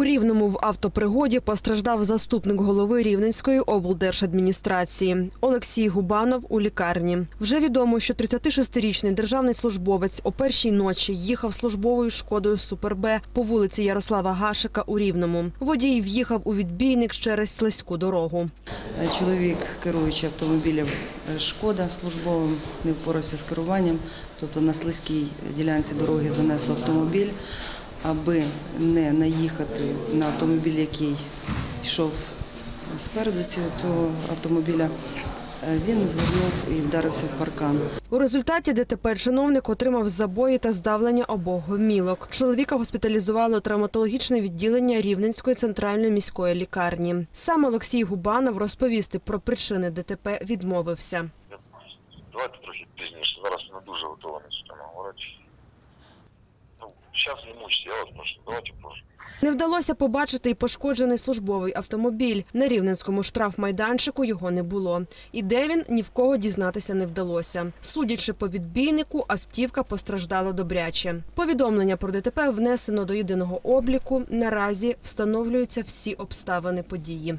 У Рівному в автопригоді постраждав заступник голови Рівненської облдержадміністрації Олексій Губанов у лікарні. Вже відомо, що 36-річний державний службовець о першій ночі їхав службовою шкодою Супер Б по вулиці Ярослава Гашика у Рівному. Водій в'їхав у відбійник через слизьку дорогу. Е, Чоловік, керуючи автомобілем е, Шкода службовим, не впорався з керуванням, тобто на слизькій ділянці дороги занесло автомобіль, аби не наїхати на автомобіль, який йшов спереду цього автомобіля. Е, він звернув і вдарився в паркан. У результаті ДТП чиновник отримав забої та здавлення обох гомілок. Чоловіка госпіталізували травматологічне відділення Рівненської центральної міської лікарні. Сам Олексій Губанов розповісти про причини ДТП відмовився. 23 зараз не мучте, я. Не вдалося побачити і пошкоджений службовий автомобіль. На рівненському штрафмайданчику його не було. І де він ні в кого дізнатися не вдалося. Судячи по відбійнику, автівка постраждала добряче. Повідомлення про ДТП внесено до єдиного обліку. Наразі встановлюються всі обставини події.